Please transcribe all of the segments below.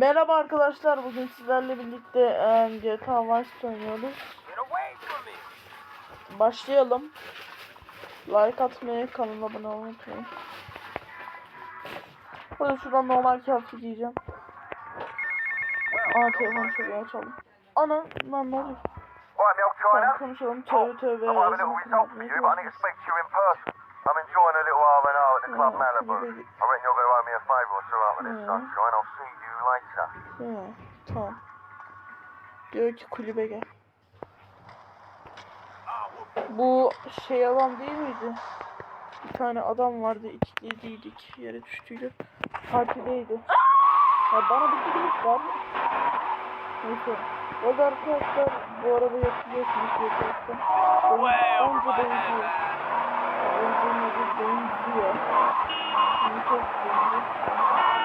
Merhaba arkadaşlar. Bugün sizlerle birlikte GTA Vice oynuyoruz. Başlayalım. Like atmayı, kanala abone olmayı unutmayın. Burada şuradan normal kafi diyeceğim. Aa telefonu şuraya açalım. Ana lan ne oluyor? Tamam konuşalım. Tövbe tövbe. I'm enjoying a little R&R at the Club Yeah, Malibu. I reckon going to owe me a favour or two after this sunshine. I'll see you later. Ha, tamam. Diyor ki kulübe gel. Bu şey adam değil miydi? Bir tane adam vardı içliydik yere düştüydü. Partideydi. Ya bana bir bilgilik var. Neyse. Bu arada arkadaşlar bu arada yapıyorsunuz YouTube'da. Bence benziyor. Benzemedi benziyor. Şimdi çok benziyor.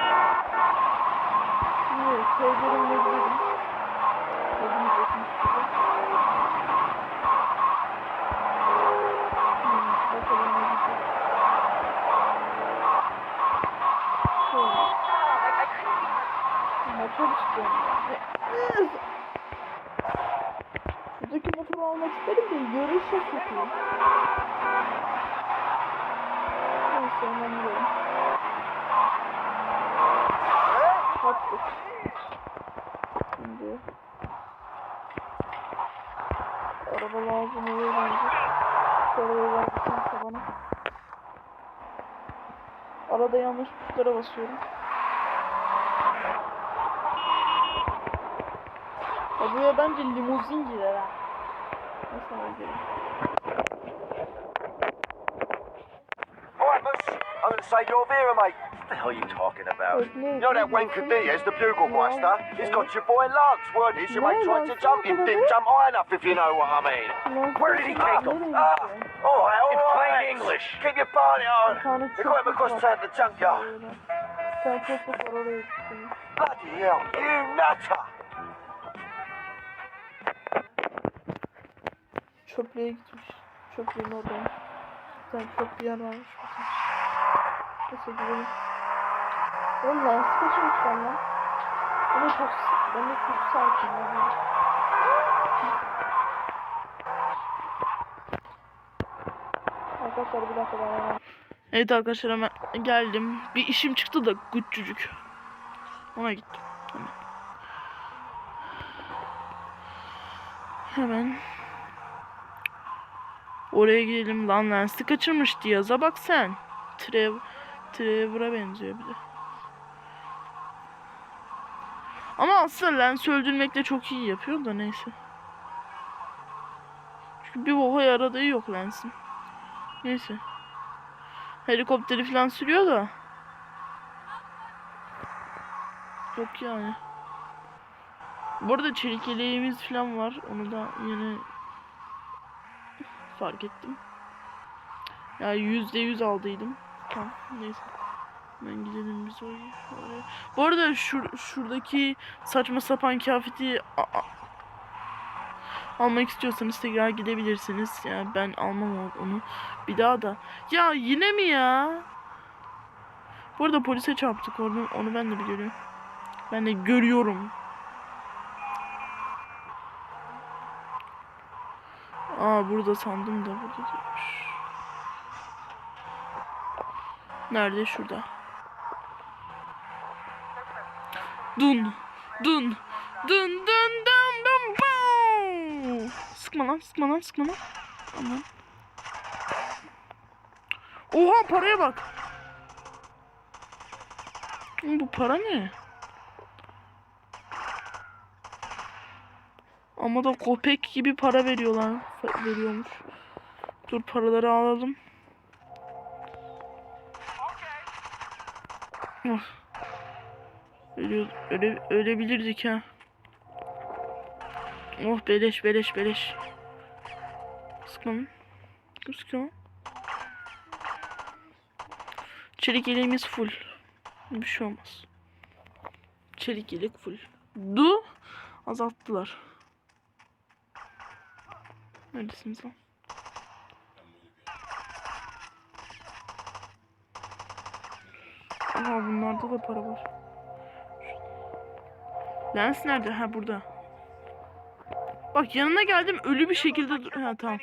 Sevgilimle gidelim. Ne diyecek. Şöyle. Motor istiyorum Şuradaki motoru almak isterim de yarış yapıyor. Neyse hemen gidelim. Yaptık. Şimdi araba lazım oluyor bence. Arabayı verdim bana. Arada yanlış tuşlara basıyorum. Ya buraya bence limuzin girer ha. Nasıl girer? Alright. I'm to save your Vera, mate. What the hell are you talking about? No, You know that no, wanker no. Diaz, the bugle No, master? He's got your boy Lance, weren't he? Your No, mate to jump him, didn't jump high enough, if you know what I mean. Where did he take gonna him? do anything. all right, In plain English. Keep your party on. Bir tane We got him çöplük across var. town to the junkyard. Böyle. Sen çöplük var oraya gittin. Bloody hell, you nutter! Çöplüğe gitmiş. Çöplüğün oradaymış. Bir tane çöp bir yer varmış. Neyse gidelim. Oğlum lens kaçırmışlar lan. Ben de çok, ben de çok sakin. Arkadaşlar bir dakika ben hemen. Evet arkadaşlar hemen geldim. Bir işim çıktı da güçcücük. Ona gittim. Hemen. Hemen. Oraya gidelim lan lensi kaçırmıştı yaza bak sen. Trev Trevor'a benziyor bir de. Ama aslında lens öldürmekle çok iyi yapıyor da neyse. Çünkü bir boha yaradığı yok lensin. Neyse. Helikopteri falan sürüyor da. Yok yani. Bu arada çelik yeleğimiz falan var. Onu da yine fark ettim. Ya yüzde yüz aldıydım. Tamam neyse. Ben gidelim biz oraya. Bu arada şur şuradaki saçma sapan kıyafeti almak istiyorsanız tekrar gidebilirsiniz. Yani ben almam onu. Bir daha da. Ya yine mi ya? Bu arada polise çarptık onu, onu ben de biliyorum. Ben de görüyorum. Aa burada sandım da burada. Nerede? Şurada. Dun. Dun. Dun dun dun dun dun. Sıkma lan sıkma lan sıkma lan. Aman. Oha paraya bak. Bu para ne? Ama da kopek gibi para veriyorlar. Veriyormuş. Dur paraları alalım. Oh. Ölüyor, öle, ölebilirdik ha. Oh beleş beleş beleş. Sıkma lan. Kim sıkıyor? Çelik yeleğimiz full. Bir şey olmaz. Çelik yelek full. Du azalttılar. Neredesiniz lan? Aha bunlarda da para var. Lens nerede? Ha burada. Bak yanına geldim ölü bir şekilde dur. Ha tamam.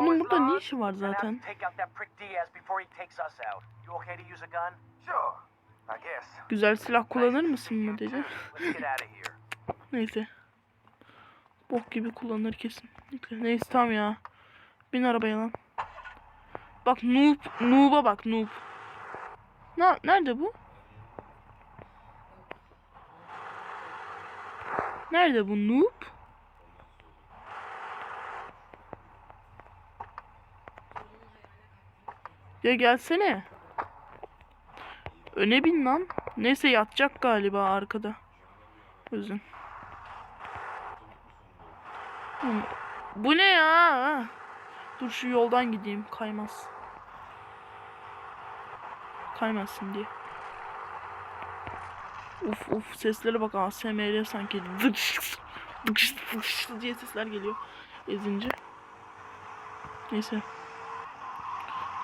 Bunun burada ne işi var zaten? Güzel silah kullanır mısın mı dedi. Neyse. Bok gibi kullanır kesin. Neyse tamam ya. Bin arabaya lan. Bak noob. Noob'a bak noob. Na, nerede bu? Nerede bu noob? Ya gelsene. Öne bin lan. Neyse yatacak galiba arkada. Özün. Bu ne ya? Dur şu yoldan gideyim. Kaymaz. Kaymasın diye. Uf uf seslere bak ASMR sanki. Dıkş, dıkş diye sesler geliyor. Ezince. Neyse.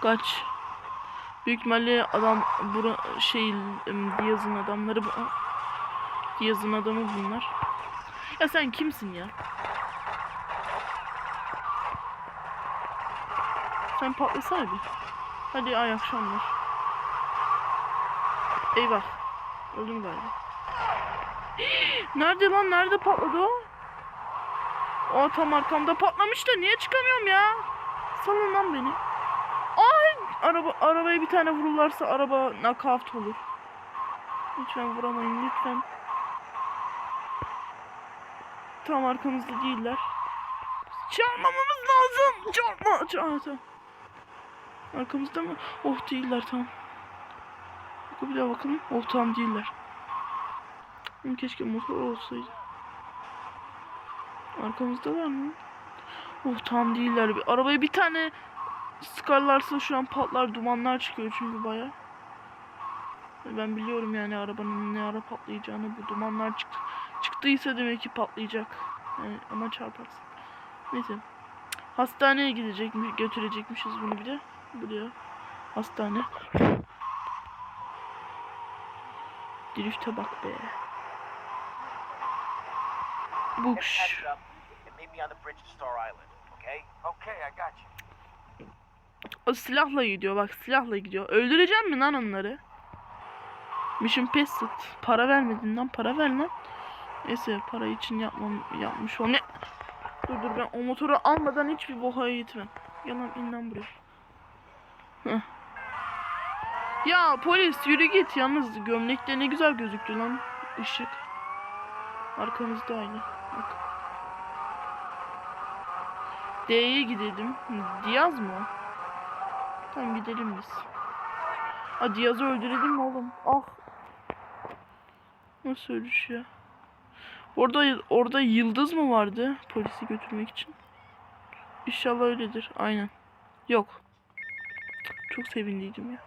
Kaç. Büyük ihtimalle adam bura şey Diaz'ın adamları. Diaz'ın adamı bunlar. Ya sen kimsin ya? Sen patlasana. Hadi ay akşamlar. Eyvah. Öldüm galiba. Nerede lan? Nerede patladı o? O tam arkamda patlamış da niye çıkamıyorum ya? Salın lan beni. Ay! Araba, arabaya bir tane vururlarsa araba nakavt olur. Lütfen vuramayın lütfen. Tam arkamızda değiller. Çarpmamamız lazım. Çarpma. Çarpma. Arkamızda mı? Oh değiller tamam. Bak bir daha bakalım. Oh tamam değiller. Hı, Keşke motor olsaydı. Arkamızdalar mı? Oh tam değiller. Bir, arabaya bir tane sıkarlarsa şu an patlar dumanlar çıkıyor çünkü baya. Ben biliyorum yani arabanın ne ara patlayacağını bu dumanlar çıktı. Çıktıysa demek ki patlayacak. Yani ama çarparsın. Neyse. Hastaneye gidecekmiş, götürecekmişiz bunu bir de. Buraya. Hastane. Drift'e bak be. Get Bukş. patched up and meet me on the bridge to Star Island, okay? Okay, I got you. O silahla gidiyor bak silahla gidiyor. Öldüreceğim mi lan onları? Mission Pested. Para vermedin lan para ver lan. Neyse para için yapmam yapmış o ne? Dur dur ben o motoru almadan hiçbir bohaya gitmem. Gel lan in lan buraya. Heh. Ya polis yürü git yalnız gömlekte ne güzel gözüktü lan ışık. Arkamızda aynı. Bak. D'ye gidelim. Diaz mı? Tamam gidelim biz. Ha Diaz'ı öldürelim mi oğlum? Ah. Nasıl ölüş ya? Orada orada yıldız mı vardı polisi götürmek için? İnşallah öyledir. Aynen. Yok. Çok sevindiydim ya.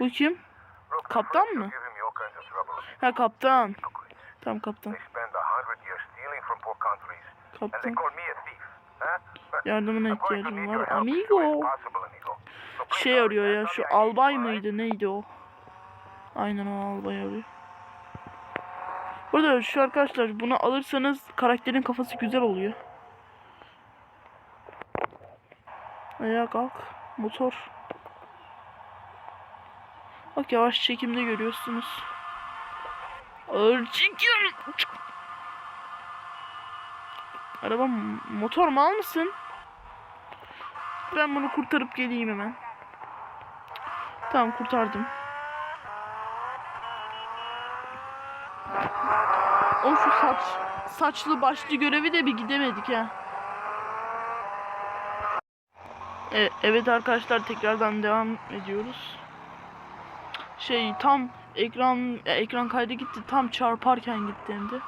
Bu kim? Kaptan mı? Ha kaptan. Tamam kaptan. Kaptan. Yardımına ihtiyacım var. Amigo. Şey arıyor ya şu albay mıydı neydi o? Aynen o albay arıyor. Burada şu arkadaşlar bunu alırsanız karakterin kafası güzel oluyor. Ayağa kalk. Motor. Bak yavaş çekimde görüyorsunuz. Ağır çekim. Araba motor mal mısın? Ben bunu kurtarıp geleyim hemen. Tamam kurtardım. O şu saç saçlı başlı görevi de bir gidemedik ha. E, evet arkadaşlar tekrardan devam ediyoruz. Şey tam ekran ekran kaydı gitti tam çarparken gitti hem de.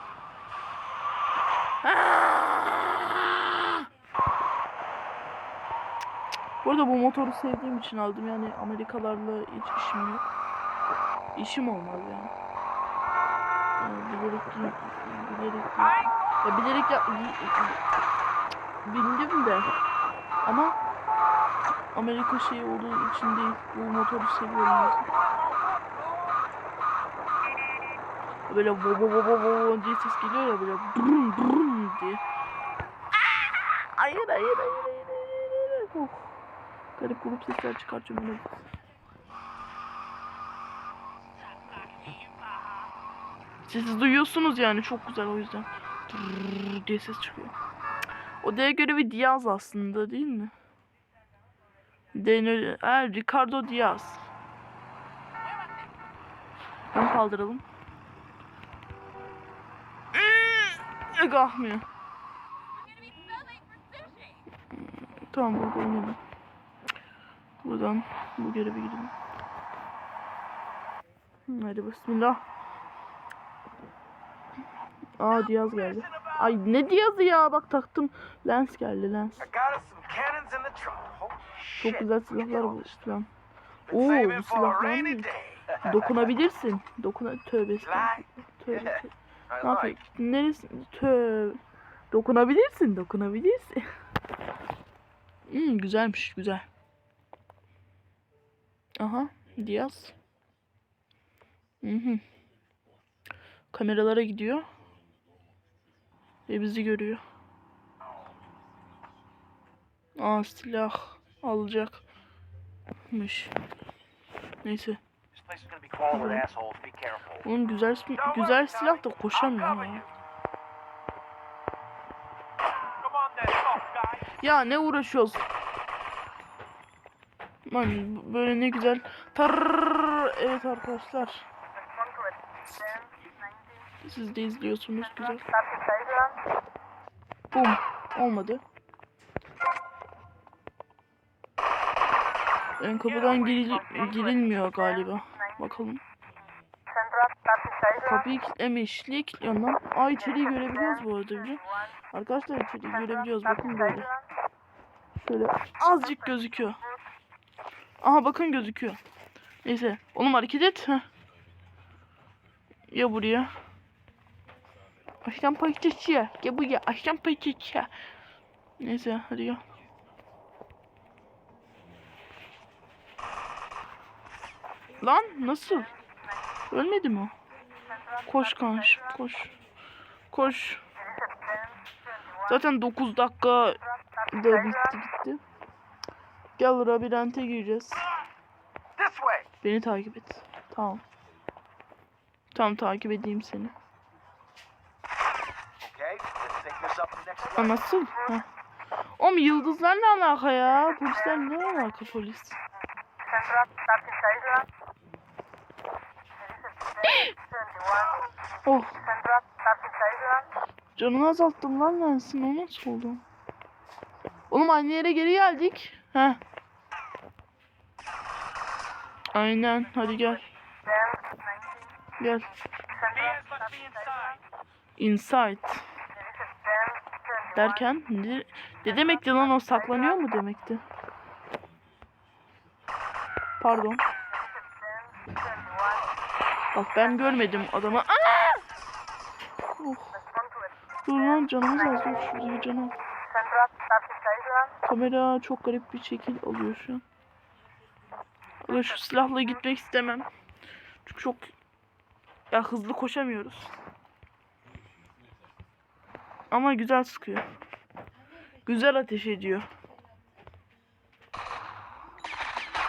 Bu arada bu motoru sevdiğim için aldım yani Amerikalarla hiç işim yok. İşim olmaz yani. yani bilerek bilerek. Ya bilerek ya, bindim de ama Amerika şeyi olduğu için değil. Bu motoru seviyorum. o yüzden. Böyle bo bo bo bo bo diye ses geliyor ya böyle brum brum diye. Hayır hayır hayır hayır hayır. Oh. Garip grup sesler çıkartıyorum bunu. Siz duyuyorsunuz yani çok güzel o yüzden. Tırrrr diye ses çıkıyor. O D görevi Diaz aslında değil mi? Daniel, ha, Ricardo Diaz. Hem kaldıralım. Iıı, Kalkmıyor. Tamam burada oynayalım. Buradan bu görevi gidelim. Hadi bismillah. Aa Diaz geldi. Ay ne Diaz'ı ya bak taktım. Lens geldi lens. Çok güzel silahlar bu falan. Been Oo bu silahlar mı? Dokunabilirsin. Dokuna tövbe estağfurullah. Tövbe. I Ne yapayım? like. Neresi? Tövbe. Dokunabilirsin, dokunabilirsin. Hmm, güzelmiş, güzel. Aha, Diaz. Hı hı. Kameralara gidiyor. Ve bizi görüyor. Aa silah alacakmış. Neyse. Oğlum güzel güzel silah da koşamıyor guy. Ya ne uğraşıyoruz? Lan böyle ne güzel. Tarrrr. Evet arkadaşlar. Siz de izliyorsunuz güzel. Bum. Olmadı. Ön kapıdan giril- girilmiyor galiba. Bakalım. Kapıyı kilitlemiş. Niye kilitliyorsun lan? Aa içeriği görebiliyoruz bu arada bile. Arkadaşlar içeriği görebiliyoruz. Bakın böyle. Şöyle azıcık gözüküyor. Aha bakın gözüküyor. Neyse. Oğlum hareket et. Heh. Ya buraya. Aşkım paylaşıyor. Gel buraya. Aşkım paylaşıyor. Neyse hadi gel. Lan nasıl? Ölmedi mi? Koş kanş koş. Koş. Zaten 9 dakika da bitti gitti. Gel labirente gireceğiz. Beni takip et. Tamam. Tamam takip edeyim seni. Flight. nasıl? Heh. Oğlum yıldızlar ne alaka ya? Polisler ne alaka polis? Oh canını azalttım lan lensin o nasıl oldu? Oğlum aynı yere geri geldik. Heh. Aynen hadi gel. Gel. Inside. Derken ne, ne demekti lan o saklanıyor mu demekti? Pardon. Bak ben görmedim adamı. Aa! Dur canımız az dur canım. Kamera çok garip bir şekil alıyor şu an. Ama şu silahla gitmek istemem. Çünkü çok ya hızlı koşamıyoruz. Ama güzel sıkıyor. Güzel ateş ediyor.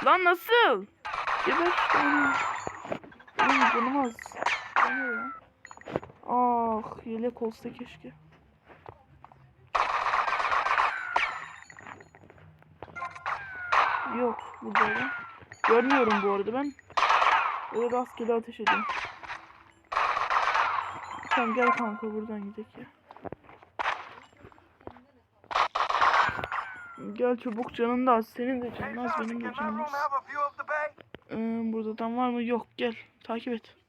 Lan nasıl? Geber işte. Benim canım az. Ne? Ah yelek olsa keşke. Yok burada da. Görmüyorum bu arada ben. Öyle rastgele ateş ediyorum. Tamam gel kanka buradan gidelim ya. Gel çabuk canın da az. Senin de canın az benim de canım az. Ee, burada adam var mı? Yok gel takip et.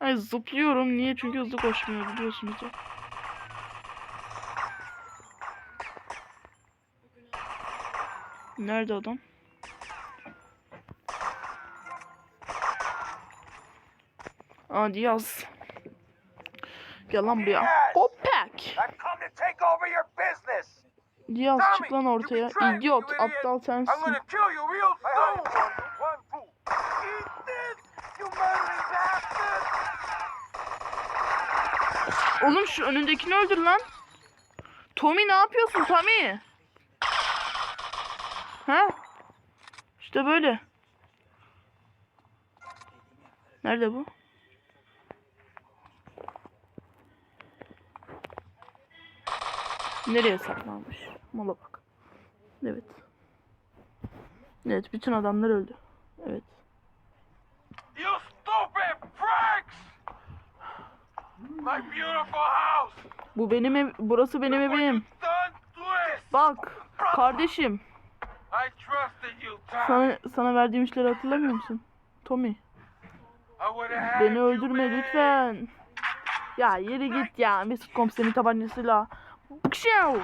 Ay zıplıyorum. Niye? Çünkü hızlı koşmuyor biliyorsunuz. Nerede adam? Aa Diaz. Gel lan buraya. Business. Diaz çık lan ortaya. İdiot. Aptal sensin. Oğlum şu önündekini öldür lan. Tommy ne yapıyorsun Tommy? Ha? İşte böyle. Nerede bu? Nereye saklanmış? Mala bak. Evet. Evet bütün adamlar öldü. Bu benim ev, burası benim evim. Bak kardeşim. Sana sana verdiğim işleri hatırlamıyor musun? Tommy. Beni öldürme lütfen. Ya yere git ya Mesut komiserin tabancasıyla. Bıkşav.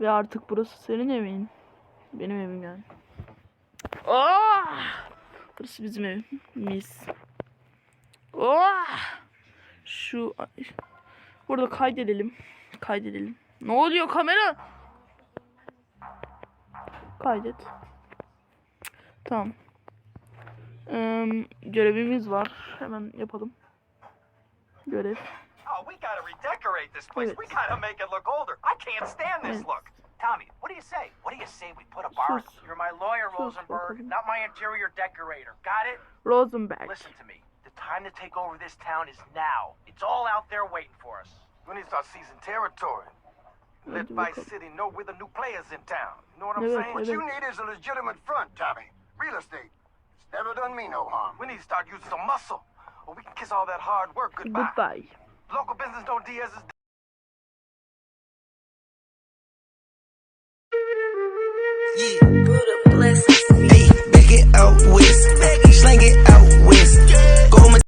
Ve artık burası senin evin. Benim evim yani. Oh! Burası bizim evimiz. Oh! Şu burada kaydedelim. Kaydedelim. Ne oluyor kamera? Kaydet. Tamam. Ee, görevimiz var. Hemen yapalım. Görev. Oh, we gotta redecorate this place. Evet. We gotta make it look older. I can't stand this Evet. look. Tommy, what do you say? What do you say we put a bar? Sus. You're my lawyer, Sus Rosenberg, bakalım. not my interior decorator. Got it? Rosenberg. Listen to me. The time to take over this town is now. It's all out there waiting for us. We need to start seizing territory. Let Hadi Vice. City know we're the new players in town. You know what I'm Evet, saying? What you need is a legitimate front, Tommy. Real estate. It's never done me no harm. We need to start using some muscle. Or we can kiss all that hard work goodbye. Goodbye. Local business know Diaz Yeah, Hey, make it out with, slang it out with.